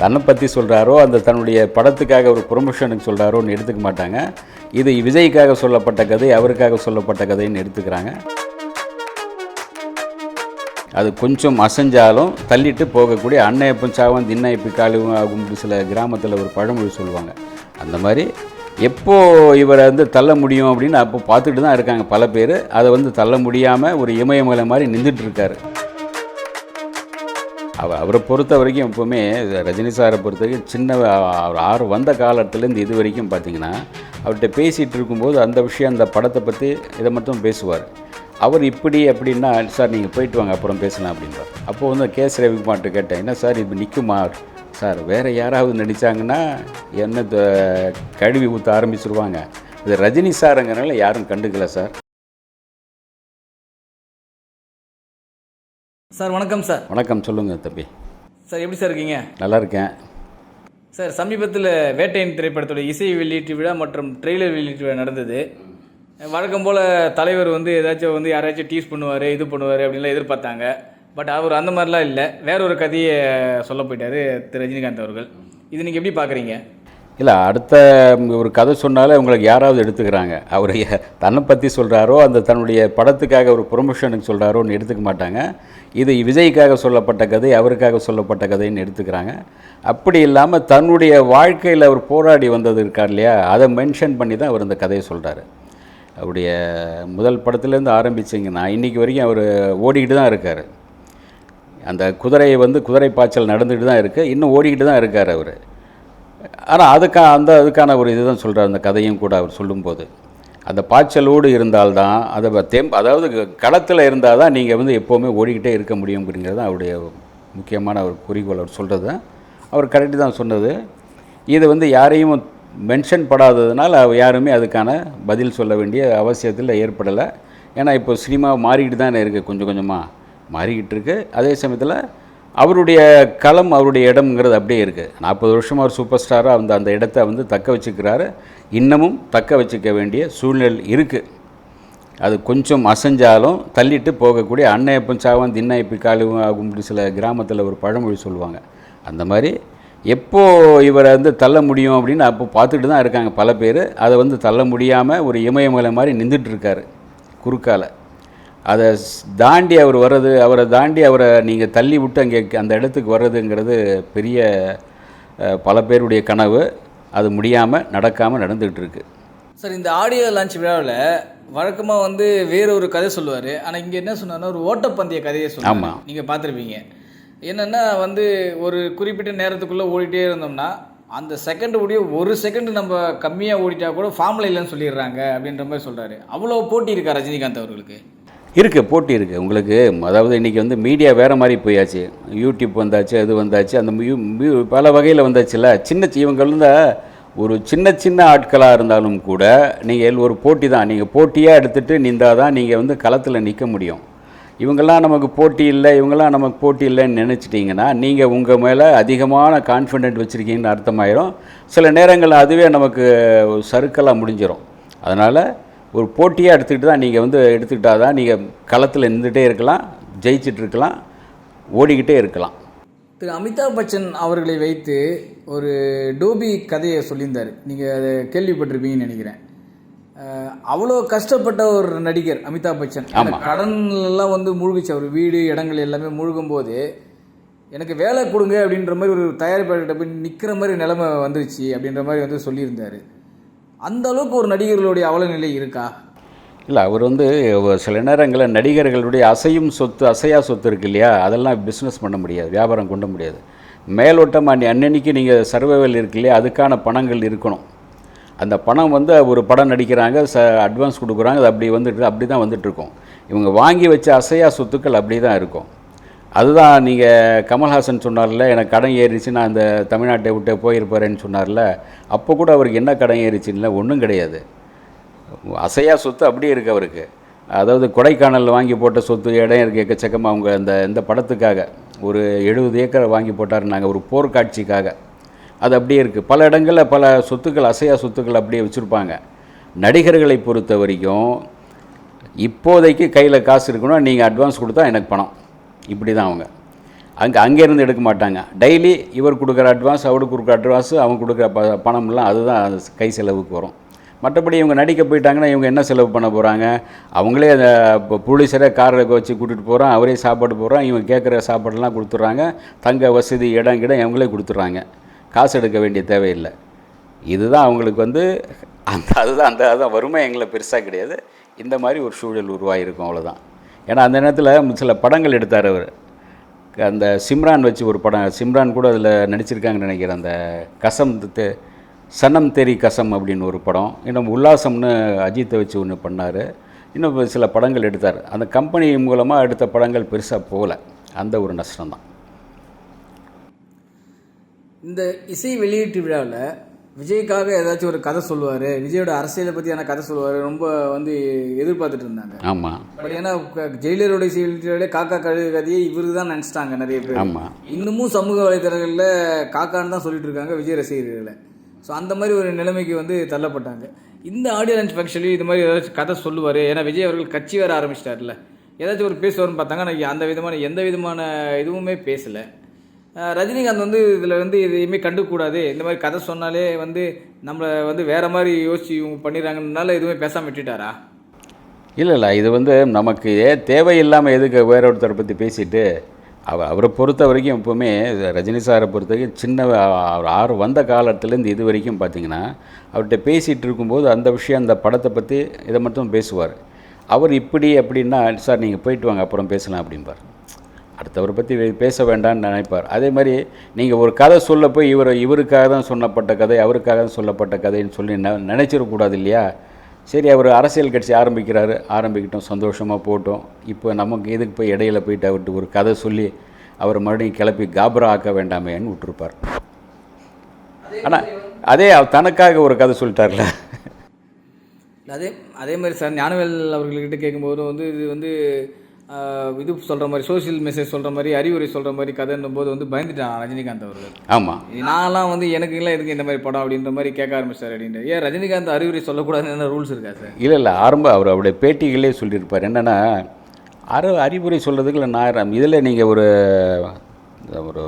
தன்னை பற்றி சொல்கிறாரோ அந்த தன்னுடைய படத்துக்காக ஒரு ப்ரொமோஷனுக்கு சொல்கிறாரோன்னு எடுத்துக்க மாட்டாங்க. இது விஜய்க்காக சொல்லப்பட்ட கதை அவருக்காக சொல்லப்பட்ட கதைன்னு எடுத்துக்கிறாங்க. அது கொஞ்சம் அசைஞ்சாலும் தள்ளிட்டு போகக்கூடிய அன்னையப்பன் சாவன் தின்னையப்பி காலிவும் ஆகும் சில கிராமத்தில் ஒரு பழமொழி சொல்லுவாங்க. அந்த மாதிரி எப்போது இவரை வந்து தள்ள முடியும் அப்படின்னு அப்போ பார்த்துட்டு தான் இருக்காங்க பல பேர். அதை வந்து தள்ள முடியாமல் ஒரு இமயமலை மாதிரி நின்றுட்டுருக்காரு அவ அவரை பொறுத்த வரைக்கும் எப்போவுமே ரஜினி சாரை பொறுத்த வரைக்கும் சின்ன அவர் ஆறு வந்த காலத்துலேருந்து இது வரைக்கும் பார்த்தீங்கன்னா அவர்கிட்ட பேசிகிட்டு இருக்கும்போது அந்த விஷயம் அந்த படத்தை பற்றி இதை மட்டும் பேசுவார். அவர் இப்படி அப்படின்னா சார் நீங்கள் போயிட்டு வாங்க அப்புறம் பேசலாம் அப்படின்றார் அப்போது வந்து கேஸ் ரவிக்குமார்ட்ட கேட்டேன் என்ன சார் இது நிற்குமா சார் வேறு யாராவது நடித்தாங்கன்னா என்ன த- கழுவி ஊற்ற ஆரம்பிச்சிருவாங்க. இது ரஜினி சாருங்கிறனால யாரும் கண்டுக்கல சார். சார் வணக்கம் சார். வணக்கம் சொல்லுங்கள் தம்பி. சார் எப்படி சார் இருக்கீங்க? நல்லா இருக்கேன் சார் சமீபத்தில் வேட்டையன் திரைப்படத்தோட இசை வெளியீட்டு விழா மற்றும் ட்ரெய்லர் வெளியீட்டு விழா நடந்தது. வழக்கம் போல் தலைவர் வந்து ஏதாச்சும் வந்து யாராச்சும் டீஸ் பண்ணுவார் இது பண்ணுவார் அப்படின்லாம் எதிர்பார்த்தாங்க. பட் அவர் அந்த மாதிரிலாம் இல்லை. வேற ஒரு கதையை சொல்ல போயிட்டாரு திரு. ரஜினிகாந்த் அவர்கள். இது நீங்கள் எப்படி பார்க்குறீங்க இல்லை அடுத்த ஒரு கதை சொன்னாலே உங்களுக்கு யாராவது எடுத்துக்கிறாங்க. அவர் தன்னை பற்றி சொல்கிறாரோ அந்த தன்னுடைய படத்துக்காக ஒரு ப்ரொமோஷனுக்கு சொல்கிறாரோன்னு எடுத்துக்க மாட்டாங்க. இது விஜய்க்காக சொல்லப்பட்ட கதை அவருக்காக சொல்லப்பட்ட கதைன்னு எடுத்துக்கிறாங்க. அப்படி இல்லாமல் தன்னுடைய வாழ்க்கையில் அவர் போராடி வந்தது இருக்கார் இல்லையா? அதை மென்ஷன் பண்ணி தான் அவர் இந்த கதையை சொல்கிறாரு அவருடைய முதல் படத்துலேருந்து ஆரம்பிச்சிங்கன்னா இன்றைக்கி வரைக்கும் அவர் ஓடிக்கிட்டு தான் இருக்கார். அந்த குதிரையை வந்து குதிரை பாய்ச்சல் நடந்துக்கிட்டு தான் இருக்குது இன்னும் ஓடிக்கிட்டு தான் இருக்கார் அவர். ஆனால் அதுக்கா அந்த அதுக்கான ஒரு இதுதான் சொல்கிறார் அந்த கதையும் கூட அவர் சொல்லும்போது. அந்த பாய்ச்சலோடு இருந்தால்தான் அதை தெம் அதாவது களத்தில் இருந்தால் தான் நீங்கள் வந்து எப்போவுமே ஓடிக்கிட்டே இருக்க முடியுங்கிறது தான் அவருடைய முக்கியமான ஒரு குறிக்கோள். அவர் சொல்கிறது அவர் கரெக்டு தான் சொன்னது. இது வந்து யாரையும் மென்ஷன் படாததுனால் யாருமே அதுக்கான பதில் சொல்ல வேண்டிய அவசியத்தில் ஏற்படலை. ஏன்னா இப்போ சினிமா மாறிக்கிட்டு தானே இருக்குது கொஞ்சம். கொஞ்சமாக மாறிக்கிட்டு இருக்குது அதே சமயத்தில் அவருடைய களம் அவருடைய இடம்ங்கிறது அப்படியே இருக்குது நாற்பது வருஷம் அவர் சூப்பர் ஸ்டாராக அந்த அந்த இடத்த வந்து தக்க வச்சுக்கிறாரு. இன்னமும் தக்க வச்சுக்க வேண்டிய சூழ்நிலை இருக்குது அது கொஞ்சம் அசைஞ்சாலும் தள்ளிட்டு போகக்கூடிய அன்னையப்பன் சாவன் தின்னையப்பி காலுவும் ஆகும் சில கிராமத்தில் ஒரு பழமொழி சொல்லுவாங்க. அந்த மாதிரி எப்போ இவரை வந்து தள்ள முடியும் அப்படின்னு அப்போ பார்த்துட்டு தான் இருக்காங்க பல பேர். அதை வந்து தள்ள முடியாமல் ஒரு இமயமலை மாதிரி நின்றுட்டுருக்காரு குறுக்கால. அதை தாண்டி அவர் வர்றது அவரை தாண்டி அவரை நீங்கள் தள்ளி விட்டு அங்கே அந்த இடத்துக்கு வர்றதுங்கிறது பெரிய பல பேருடைய கனவு. அது முடியாமல் நடக்காமல் நடந்துகிட்டு இருக்கு சார் இந்த ஆடியோ லான்ச் விழாவில் வழக்கமாக வந்து வேற ஒரு கதை சொல்லுவார். ஆனால் இங்கே என்ன சொன்னார்னா ஒரு ஓட்டப்பந்தய கதையை. சொல்லுவாங்க நீங்கள் பார்த்துருப்பீங்க. என்னென்னா வந்து ஒரு குறிப்பிட்ட நேரத்துக்குள்ளே ஓடிட்டே இருந்தோம்னா அந்த செகண்ட் ஓடிய ஒரு செகண்ட் நம்ம கம்மியாக ஓடிட்டா கூட ஃபார்மில் இல்லைன்னு சொல்லிடுறாங்க அப்படின்ற மாதிரி சொல்கிறாரு அவ்வளோ போட்டி இருக்கா ரஜினிகாந்த் அவர்களுக்கு? இருக்குது போட்டி இருக்குது உங்களுக்கு அதாவது இன்றைக்கி வந்து மீடியா வேறு மாதிரி போயாச்சு. யூடியூப் வந்தாச்சு அது வந்தாச்சு அந்த மியூ- மியூ- பல வகையில் வந்தாச்சுல சின்ன சி- இவங்க வந்து ஒரு சின்ன சின்ன ஆட்களாக இருந்தாலும் கூட நீங்கள் ஒரு போட்டி தான். நீங்கள் போட்டியாக எடுத்துகிட்டு நின்றால் தான் நீங்கள் வந்து களத்தில் நிற்க முடியும். இவங்கெல்லாம் நமக்கு போட்டி இல்லை இவங்கெல்லாம் நமக்கு போட்டி இல்லைன்னு நினச்சிட்டிங்கன்னா நீங்கள் உங்கள் மேலே அதிகமான கான்ஃபிடென்ட் வச்சுருக்கீங்கன்னு அர்த்தமாயிரும். சில நேரங்களில் அதுவே நமக்கு சறுக்கலாக முடிஞ்சிடும் அதனால் ஒரு போட்டியாக எடுத்துக்கிட்டு தான் நீங்கள் வந்து எடுத்துக்கிட்டால் தான் நீங்கள் களத்தில் நின்றுட்டே இருக்கலாம் ஜெயிச்சிட்டு இருக்கலாம் ஓடிக்கிட்டே இருக்கலாம். திரு அமிதாப் பச்சன் அவர்களை வைத்து ஒரு டோபி கதையை சொல்லியிருந்தார். நீங்கள் அதை கேள்விப்பட்டிருப்பீங்கன்னு நினைக்கிறேன். அவ்வளோ கஷ்டப்பட்ட ஒரு நடிகர் அமிதாப் பச்சன். கடன்லாம் வந்து மூழ்கிச்சு. அவர் வீடு இடங்கள் எல்லாமே மூழ்கும் போது எனக்கு வேலை கொடுங்க அப்படின்ற மாதிரி ஒரு தயாரிப்பாளர்கிட்ட போய் நிற்கிற மாதிரி நிலைமை வந்துருச்சு அப்படின்ற மாதிரி வந்து சொல்லியிருந்தார். அந்த அளவுக்கு ஒரு நடிகர்களுடைய அவலநிலை இருக்கா? இல்லை அவர் வந்து சில நேரங்களில் நடிகர்களுடைய அசையும் சொத்து அசையா சொத்து இருக்கு இல்லையா? அதெல்லாம் பிஸ்னஸ் பண்ண முடியாது வியாபாரம் கொண்ட முடியாது. மேலோட்டமாக அன்னன்னைக்கு நீங்கள் சர்வைவல் இருக்கு இல்லையா? அதுக்கான பணங்கள் இருக்கணும். அந்த பணம் வந்து ஒரு படம் நடிக்கிறாங்க ச அட்வான்ஸ் கொடுக்குறாங்க அது அப்படி வந்துட்டு அப்படி தான் வந்துட்டுருக்கோம் இவங்க வாங்கி வச்ச அசையா சொத்துக்கள் அப்படி தான் இருக்கும். அதுதான் நீங்கள் கமல்ஹாசன் சொன்னார்ல எனக்கு கடன் ஏறிச்சு நான் அந்த தமிழ்நாட்டை விட்டு போயிருப்பாரேன்னு சொன்னார்ல. அப்போ கூட அவருக்கு என்ன கடன் ஏறிச்சுன்னு ஒன்றும் கிடையாது. அசையா சொத்து அப்படியே இருக்கு அவருக்கு. அதாவது கொடைக்கானலில் வாங்கி போட்ட சொத்து இடம் இருக்குது எக்கச்சக்கமாக அவங்க அந்த இந்த படத்துக்காக. ஒரு எழுபது ஏக்கரை வாங்கி போட்டாருன்னாங்க ஒரு போர்க்காட்சிக்காக. அது அப்படியே இருக்குது பல இடங்களில் பல சொத்துக்கள் அசையா சொத்துக்கள் அப்படியே வச்சுருப்பாங்க. நடிகர்களை பொறுத்த வரைக்கும் இப்போதைக்கு கையில் காசு இருக்கணும் நீங்கள் அட்வான்ஸ் கொடுத்தா எனக்கு பணம். இப்படி தான் அவங்க. அங்கே அங்கேருந்து எடுக்க மாட்டாங்க. டெய்லி இவர் கொடுக்குற அட்வான்ஸ் அவருக்கு கொடுக்குற அட்வான்ஸ் அவங்க கொடுக்குற ப பணம்லாம் அதுதான் கை செலவுக்கு வரும். மற்றபடி இவங்க நடிக்க போயிட்டாங்கன்னா இவங்க என்ன செலவு பண்ண போகிறாங்க அவங்களே அந்த இப்போ ப்ரொடியூசரே காரில் வச்சு கூட்டிகிட்டு போகிறான் அவரே சாப்பாடு போகிறான் இவங்க கேட்குற சாப்பாடெல்லாம் கொடுத்துட்றாங்க தங்க வசதி இடம் கிடம் இவங்களே கொடுத்துட்றாங்க காசு எடுக்க வேண்டிய தேவையில்லை. இதுதான் அவங்களுக்கு வந்து அந்த அதுதான் அந்த அதுதான் வறுமை எங்களை பெருசாக கிடையாது. இந்த மாதிரி ஒரு சூழல் உருவாகிருக்கும் அவ்வளோதான் ஏன்னா அந்த நேரத்தில் சில படங்கள் எடுத்தார் அவர். அந்த சிம்ரான் வச்சு ஒரு படம் சிம்ரான் கூட அதில் நடிச்சிருக்காங்கன்னு நினைக்கிறேன். அந்த கசம் தே சனம் தெரி கசம் அப்படின்னு ஒரு படம். இன்னும் உல்லாசம்னு அஜித்தை வச்சு ஒன்று பண்ணார். இன்னும் சில படங்கள் எடுத்தார். அந்த கம்பெனி மூலமாக எடுத்த படங்கள் பெருசாக போகல. அந்த ஒரு நஷ்டம் தான் இந்த இசை வெளியீட்டு விழாவில் விஜய்க்காக ஏதாச்சும் ஒரு கதை சொல்லுவார். விஜயோட அரசியலை பற்றியான கதை சொல்லுவார். ரொம்ப வந்து எதிர்பார்த்துட்டு இருந்தாங்க. ஆமாம் பட் ஏன்னா க- ஜெயிலரோட இசை வெளியீட்டு விழாவிலே காக்கா கழுகு கதையை இவரு தான் நினச்சிட்டாங்க நிறைய பேர். ஆமாம் இன்னமும் சமூக வலைதளங்களில் காக்கான்னு தான் சொல்லிட்டு இருக்காங்க விஜய் ரசிகர்களை. ஸோ அந்த மாதிரி ஒரு நிலைமைக்கு வந்து தள்ளப்பட்டாங்க. இந்த ஆடியோ லான்ச் ஃபங்க்ஷன்லேயும் இது மாதிரி ஏதாச்சும் கதை சொல்லுவார். ஏன்னா விஜய் அவர்கள் கட்சி வர ஆரம்பிச்சிட்டார்ல ஏதாச்சும் ஒரு பேசுவார்னு பார்த்தாங்க ஆனால் அந்த விதமான எந்த விதமான இதுவுமே பேசலை. ரஜினிகாந்த் வந்து இதில் வந்து எதையுமே கண்டுக்கூடாது. இந்த மாதிரி கதை சொன்னாலே வந்து நம்மளை வந்து வேறு மாதிரி யோசிச்சு இவங்க பண்ணிடுறாங்கனால எதுவுமே பேசாமல் விட்டுட்டாரா? இல்லை இல்லை. இது வந்து நமக்கு ஏ தேவையில்லாமல் எதுக்கு வேற ஒருத்தரை பற்றி பேசிட்டு அவர் அவரை பொறுத்த வரைக்கும் எப்போவுமே ரஜினி சாரை பொறுத்த வரைக்கும் சின்ன அவர் ஆறு வந்த காலத்துலேருந்து இது வரைக்கும் பார்த்தீங்கன்னா அவர்கிட்ட பேசிகிட்டு இருக்கும்போது அந்த விஷயம் அந்த படத்தை பற்றி இதை மட்டும் பேசுவார். அவர் இப்படி அப்படின்னா சார் நீங்கள் போயிட்டு வாங்க அப்புறம் பேசலாம் அப்படிம்பார். அடுத்தவரை பற்றி பேச வேண்டாம்னு நினைப்பார். அதே மாதிரி நீங்கள் ஒரு கதை சொல்ல போய் இவர் இவருக்காக தான் சொன்னப்பட்ட கதை அவருக்காக தான் சொல்லப்பட்ட கதைன்னு சொல்லி ந நினச்சிடக்கூடாது இல்லையா? சரி அவர் அரசியல் கட்சி ஆரம்பிக்கிறாரு. ஆரம்பிக்கிட்டோம் சந்தோஷமாக போட்டோம். இப்போ நமக்கு இதுக்கு போய் இடையில போயிட்டு அவர்கிட்ட ஒரு கதை சொல்லி அவர் மறுபடியும் கிளப்பி காபரா ஆக்க வேண்டாமேன்னு விட்டுருப்பார். ஆனால் அதே தனக்காக ஒரு கதை சொல்லிட்டார்ல. அதே அதே மாதிரி சார் ஞானவேல் அவர்கள்கிட்ட கேட்கும்போது வந்து இது வந்து இது சொல்கிற மாதிரி சோஷியல் மெசேஜ் சொல்கிற மாதிரி அறிவுரை சொல்கிற மாதிரி கதைன்னும் போது வந்து பயந்துட்டான் ரஜினிகாந்த் அவர்கள். ஆமாம் நான்லாம் வந்து எனக்கு இல்லை எதுக்கு இந்த மாதிரி படம் அப்படின்ற மாதிரி கேட்க ஆரம்பிச்சார் அப்படின்ற ஏன் ரஜினிகாந்த் அறிவுரை சொல்லக்கூடாதுன்னு என்ன ரூல்ஸ் இருக்கா சார் இல்லை இல்லை ஆரம்ப அவர் அவருடைய பேட்டிகளே சொல்லியிருப்பார். என்னென்னா அற அறிவுரை சொல்கிறதுக்குள்ள நான் இதில் நீங்கள் ஒரு ஒரு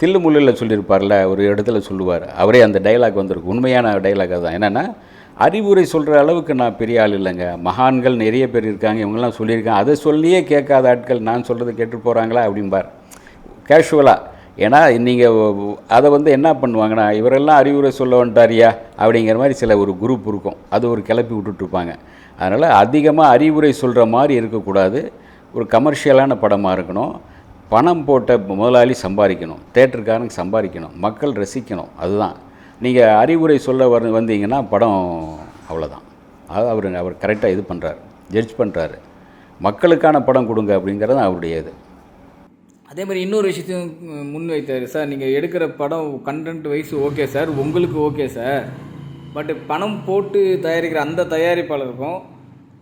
தில்லு முள்ளில் சொல்லியிருப்பார்ல ஒரு இடத்துல சொல்லுவார். அவரே அந்த டைலாக் வந்திருக்கு. உண்மையான டைலாக் தான் என்னென்னா அறிவுரை சொல்கிற அளவுக்கு நான் பெரிய ஆள் இல்லைங்க. மகான்கள் நிறைய பேர் இருக்காங்க இவங்கெல்லாம் சொல்லியிருக்காங்க. அதை சொல்லியே கேட்காத ஆட்கள் நான் சொல்கிறத கேட்டு போகிறாங்களா அப்படிம்பார். கேஷுவலாக ஏன்னா நீங்கள் அதை வந்து என்ன பண்ணுவாங்கன்னா இவரெல்லாம் அறிவுரை சொல்ல வந்துட்டாரியா அப்படிங்கிற மாதிரி சில ஒரு குரூப் இருக்கும். அது ஒரு கிளப்பி விட்டுட்ருப்பாங்க. அதனால் அதிகமாக அறிவுரை சொல்கிற மாதிரி இருக்கக்கூடாது. ஒரு கமர்ஷியலான படமாக இருக்கணும். பணம் போட்ட முதலாளி சம்பாதிக்கணும். தேட்டருக்காரங்க சம்பாதிக்கணும். மக்கள் ரசிக்கணும். அதுதான். நீங்கள் அறிவுரை சொல்ல வர வந்தீங்கன்னா படம் அவ்வளோதான் அது அவர் அவர் கரெக்டாக இது பண்ணுறாரு ஜட்ஜ் பண்ணுறாரு மக்களுக்கான படம் கொடுங்க அப்படிங்கிறது அவருடைய இது. அதே மாதிரி இன்னொரு விஷயத்தையும் முன்வைத்தார் முன் வைத்தார் சார். நீங்கள் எடுக்கிற படம் கண்டென்ட் வைஸ் ஓகே சார் உங்களுக்கு ஓகே சார். பட் பணம் போட்டு தயாரிக்கிற அந்த தயாரிப்பாளருக்கும்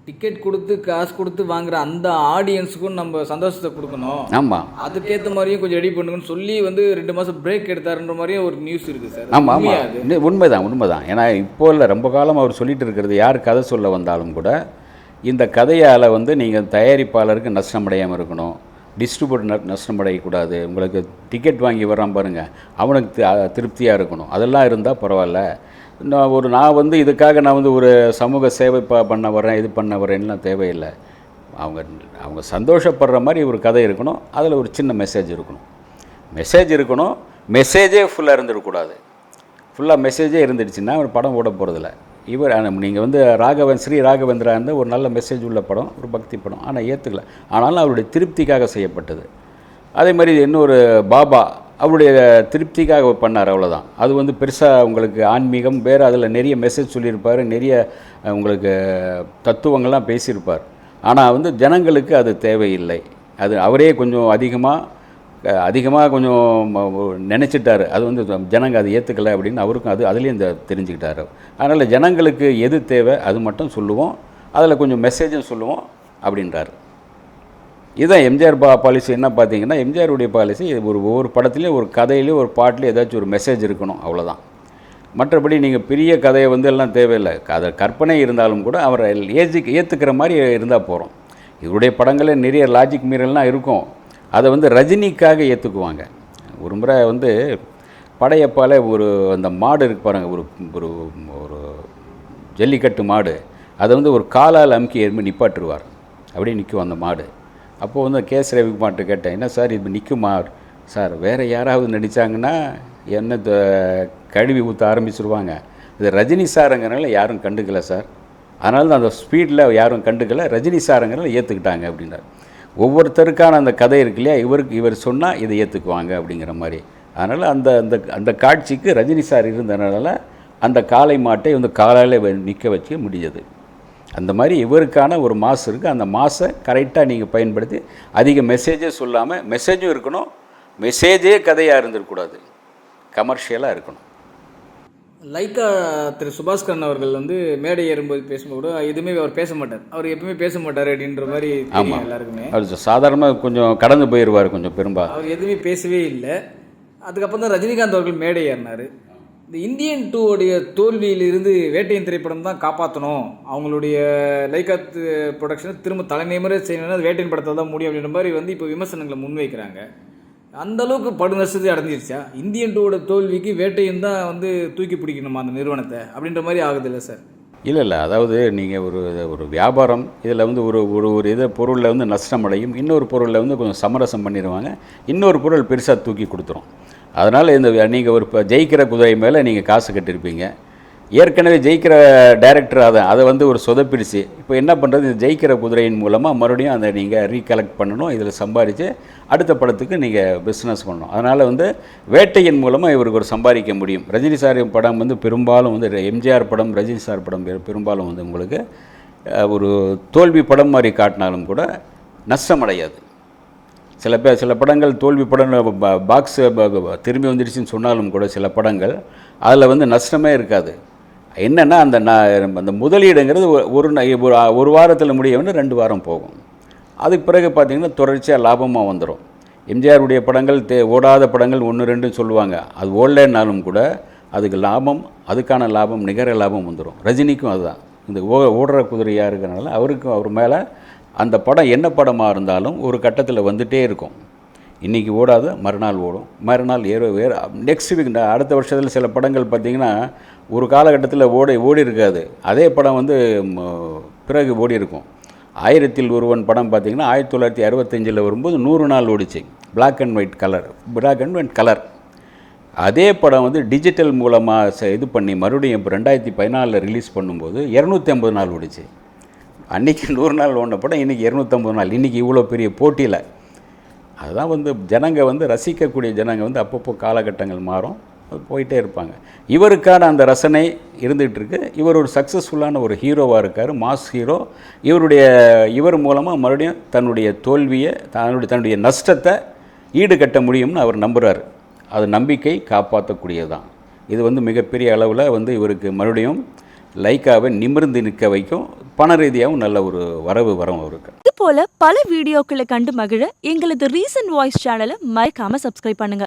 டிக்கெட் கொடுத்து காசு கொடுத்து வாங்குற அந்த ஆடியன்ஸுக்கும் நம்ம சந்தோஷத்தை கொடுக்கணும். ஆமாம் அதுக்கேற்ற மாதிரியும் கொஞ்சம் ரெடி பண்ணுங்கன்னு சொல்லி வந்து ரெண்டு மாதம் பிரேக் எடுத்தாருன்ற மாதிரியும் ஒரு நியூஸ் இருக்குது சார். ஆமாம் ஆமாம் உண்மைதான் உண்மைதான். ஏன்னா இப்போ இல்லை ரொம்ப காலம் அவர் சொல்லிட்டு இருக்கிறது யார் கதை சொல்ல வந்தாலும் கூட இந்த கதையால் வந்து நீங்கள் தயாரிப்பாளருக்கு நஷ்டமடையாமல் இருக்கணும். டிஸ்ட்ரிபியூட்டர் நஷ்டமடையக்கூடாது உங்களுக்கு டிக்கெட் வாங்கி வர்றான் பாருங்கள் அவனுக்கு திருப்தியாக இருக்கணும். அதெல்லாம் இருந்தால் பரவாயில்ல. நான் ஒரு நான் வந்து இதுக்காக நான் வந்து ஒரு சமூக சேவை ப பண்ண வரேன் இது பண்ண வரேன்லாம் தேவையில்லை. அவங்க அவங்க சந்தோஷப்படுற மாதிரி ஒரு கதை இருக்கணும். அதில் ஒரு சின்ன மெசேஜ் இருக்கணும். மெசேஜ் இருக்கணும். மெசேஜே ஃபுல்லாக இருந்துடக்கூடாது. ஃபுல்லாக மெசேஜே இருந்துடுச்சுன்னா ஒரு படம் ஓட போகிறதில்ல இவர் நீங்கள் வந்து ராகவன் ஸ்ரீ ராகவேந்திரா இருந்த ஒரு நல்ல மெசேஜ் உள்ள படம் ஒரு பக்தி படம். ஆனால் ஏற்றுக்கல ஆனாலும் அவருடைய திருப்திக்காக செய்யப்பட்டது. அதே மாதிரி இன்னொரு பாபா அவருடைய திருப்திக்காக பண்ணார் அவ்வளோதான் அது வந்து பெருசாக உங்களுக்கு ஆன்மீகம் வேறு அதில் நிறைய மெசேஜ் சொல்லியிருப்பார் நிறைய உங்களுக்கு தத்துவங்கள்லாம் பேசியிருப்பார். ஆனால் வந்து ஜனங்களுக்கு அது தேவையில்லை. அது அவரே கொஞ்சம் அதிகமாக அதிகமாக கொஞ்சம் நினச்சிட்டார். அது வந்து ஜனங்க அதை ஏற்றுக்கல அப்படின்னு அவருக்கும் அது அதுலேயும் இந்த அதனால் ஜனங்களுக்கு எது தேவை அது மட்டும் சொல்லுவோம். அதில் கொஞ்சம் மெசேஜும் சொல்லுவோம் அப்படின்றாரு. இதுதான் எம்ஜிஆர் பா பாலிசி என்ன பார்த்தீங்கன்னா எம்ஜிஆருடைய பாலிசி ஒரு ஒவ்வொரு படத்துலேயும் ஒரு கதையிலையும் ஒரு பாட்டிலையும் ஏதாச்சும் ஒரு மெசேஜ் இருக்கணும் அவ்வளோதான் மற்றபடி நீங்கள் பெரிய கதையை வந்து எல்லாம் தேவையில்லை. அதை கற்பனை இருந்தாலும் கூட அவரை ஏஜுக்கு ஏற்றுக்கிற மாதிரி இருந்தால் போகிறோம் இவருடைய படங்களே நிறைய லாஜிக் மீறல்லாம் இருக்கும். அதை வந்து ரஜினிக்காக ஏற்றுக்குவாங்க ஒரு முறை வந்து படையப்பால் ஒரு அந்த மாடு இருக்கு பாருங்கள் ஒரு ஒரு ஒரு ஜல்லிக்கட்டு மாடு. அதை வந்து ஒரு காலால் அமுக்கி எறும்பி நிப்பாட்டுருவார். அப்படியே நிற்கும் அந்த மாடு. அப்போது வந்து கேஸ் ரவிக்குமார்ட்ட கேட்டேன். என்ன சார் இது நிற்குமா சார் வேறு யாராவது நடித்தாங்கன்னா என்ன த- கழுவி ஊற்ற ஆரம்பிச்சிருவாங்க. இது ரஜினி சாருங்கிறனால யாரும் கண்டுக்கல சார். அதனால தான் அந்த ஸ்பீடில் யாரும் கண்டுக்கல. ரஜினி சாருங்கிறனால ஏற்றுக்கிட்டாங்க அப்படின்னார் ஒவ்வொருத்தருக்கான அந்த கதை இருக்கு இல்லையா? இவருக்கு இவர் சொன்னால் இதை ஏற்றுக்குவாங்க அப்படிங்கிற மாதிரி. அதனால் அந்த அந்த அந்த காட்சிக்கு ரஜினி சார் இருந்தனால அந்த காளை மாட்டை வந்து காலையில் நிற்க வச்சு முடிஞ்சது. அந்த மாதிரி இவருக்கான ஒரு மாஸ் இருக்குது அந்த மாஸை கரெக்டாக நீங்கள் பயன்படுத்தி அதிக மெசேஜே சொல்லாமல் மெசேஜும் இருக்கணும். மெசேஜே கதையாக இருந்துடக்கூடாது கமர்ஷியலாக இருக்கணும். லைக்கா திரு சுபாஸ்கரன் அவர்கள் வந்து மேடை ஏறும்போது பேசும்போது எதுவுமே அவர் பேச மாட்டார். அவர் எப்பவுமே பேச மாட்டார் அப்படின்ற மாதிரி தெரியும் எல்லாருக்குமே. அவர் சாதாரணமாக கொஞ்சம் கடந்து போயிடுவார் கொஞ்சம் பெரும்பா. அவர் எதுவுமே பேசவே இல்லை. அதுக்கப்புறம் தான் ரஜினிகாந்த் அவர்கள் மேடை ஏறினார். இந்த இந்தியன் டூவுடைய தோல்வியிலிருந்து வேட்டையின் திரைப்படம் தான் காப்பாற்றணும் அவங்களுடைய லைக்கா ப்ரொடக்ஷனை திரும்ப தலைநிமிர செய்யணும்னா அது வேட்டையின் படத்தை தான் முடியும் அப்படின்ற மாதிரி வந்து இப்போ விமர்சனங்களை முன்வைக்கிறாங்க. அந்தளவுக்கு படு நஷ்டத்தை அடைஞ்சிருச்சா இந்தியன் டூவோட தோல்விக்கு வேட்டையும் தான் வந்து தூக்கி பிடிக்கணுமா அந்த நிறுவனத்தை? அப்படின்ற மாதிரி ஆகுது இல்லை சார் இல்லை இல்லை. அதாவது நீங்கள் ஒரு ஒரு வியாபாரம் இதில் வந்து ஒரு ஒரு ஒரு இதை பொருளில் வந்து நஷ்டம் அடையும் இன்னொரு பொருளில் வந்து கொஞ்சம் சமரசம் பண்ணிடுவாங்க. இன்னொரு பொருள் பெருசாக தூக்கி கொடுத்துரும். அதனால் இந்த நீங்கள் ஒரு இப்போ ஜெயிக்கிற குதிரை மேலே நீங்கள் காசு கட்டியிருப்பீங்க ஏற்கனவே ஜெயிக்கிற டைரக்டர் அதை அதை வந்து ஒரு சொதப்பிடிச்சு. இப்போ என்ன பண்ணுறது இந்த ஜெயிக்கிற குதிரையின் மூலமாக மறுபடியும் அதை நீங்கள் ரீகலெக்ட் பண்ணணும். இதில் சம்பாதிச்சு அடுத்த படத்துக்கு நீங்கள் பிஸ்னஸ் பண்ணணும். அதனால் வந்து வேட்டையின் மூலமாக இவருக்கு ஒரு சம்பாதிக்க முடியும். ரஜினி சார் படம் வந்து பெரும்பாலும் வந்து எம்ஜிஆர் படம் ரஜினி சார் படம் பெரும்பாலும் வந்து உங்களுக்கு ஒரு தோல்வி படம் மாதிரி காட்டினாலும் கூட நஷ்டம் அடையாது. சில பேர் சில படங்கள் தோல்வி படம் பாக்ஸ் திரும்பி வந்துடுச்சுன்னு சொன்னாலும் கூட சில படங்கள் அதில் வந்து நஷ்டமே இருக்காது. என்னென்னா அந்த அந்த முதலீடுங்கிறது ஒரு- ஒரு ந- ஒரு ஒரு வாரத்தில் முடிய ரெண்டு வாரம் போகும். அதுக்கு பிறகு பார்த்திங்கன்னா தொடர்ச்சியாக லாபமாக வந்துடும் எம்ஜிஆருடைய படங்கள் தே ஓடாத படங்கள் ஒன்று ரெண்டுன்னு சொல்லுவாங்க. அது ஓடலைன்னாலும் கூட அதுக்கு லாபம் அதுக்கான லாபம் நிகர லாபம் வந்துடும் ரஜினிக்கும் அதுதான். இந்த ஓ ஓடுற குதிரையாக இருக்கிறனால அவருக்கும் அவர் மேலே அந்த படம் என்ன படமாக இருந்தாலும் ஒரு கட்டத்தில் வந்துகிட்டே இருக்கும். இன்றைக்கி ஓடாது மறுநாள் ஓடும். மறுநாள் ஏற வேறு நெக்ஸ்ட் வீக் அடுத்த வருஷத்தில் சில படங்கள் பார்த்திங்கன்னா ஒரு காலகட்டத்தில் ஓடி ஓடி இருக்காது. அதே படம் வந்து பிறகு ஓடி இருக்கும். ஆயிரத்தில் ஒருவன் படம் பார்த்திங்கன்னா ஆயிரத்தி தொள்ளாயிரத்தி அறுபத்தஞ்சில் வரும்போது நூறு நாள் ஓடிச்சு. Black and white colour black and white colour அதே படம் வந்து டிஜிட்டல் மூலமாக இது பண்ணி மறுபடியும் இப்போ ரெண்டாயிரத்தி பதினாலில் ரிலீஸ் பண்ணும்போது இரநூத்தி ஐம்பது நாள் ஓடிச்சு. அன்றைக்கி நூறு நாள் ஓடின படம் இன்றைக்கி இரநூத்தம்பது நாள். இன்றைக்கி இவ்வளோ பெரிய போட்டியில். அதுதான் வந்து ஜனங்க வந்து ரசிக்கக்கூடிய ஜனங்க வந்து அப்பப்போ காலகட்டங்கள் மாறும். போயிட்டே இருப்பாங்க. இவருக்கான அந்த ரசனை இருந்துகிட்டு இருக்கு. இவர் ஒரு சக்ஸஸ்ஃபுல்லான ஒரு ஹீரோவாக இருக்கார் மாஸ் ஹீரோ இவருடைய இவர் மூலமாக மறுபடியும் தன்னுடைய தோல்வியை தன்னுடைய தன்னுடைய நஷ்டத்தை ஈடுகட்ட முடியும்னு அவர் நம்புகிறார் அது நம்பிக்கை காப்பாற்றக்கூடியது தான் இது வந்து மிகப்பெரிய அளவில் வந்து இவருக்கு மறுபடியும் லைக்காவை நிமிர்ந்து நிற்க வைக்கும் பண ரீதியாகவும் நல்ல ஒரு வரவு வரும் அவருக்கு. இது போல பல வீடியோக்களை கண்டு மகிழ எங்களது ரீசன்ட் வாய்ஸ் சேனலை மறைக்காம சப்ஸ்கிரைப் பண்ணுங்க.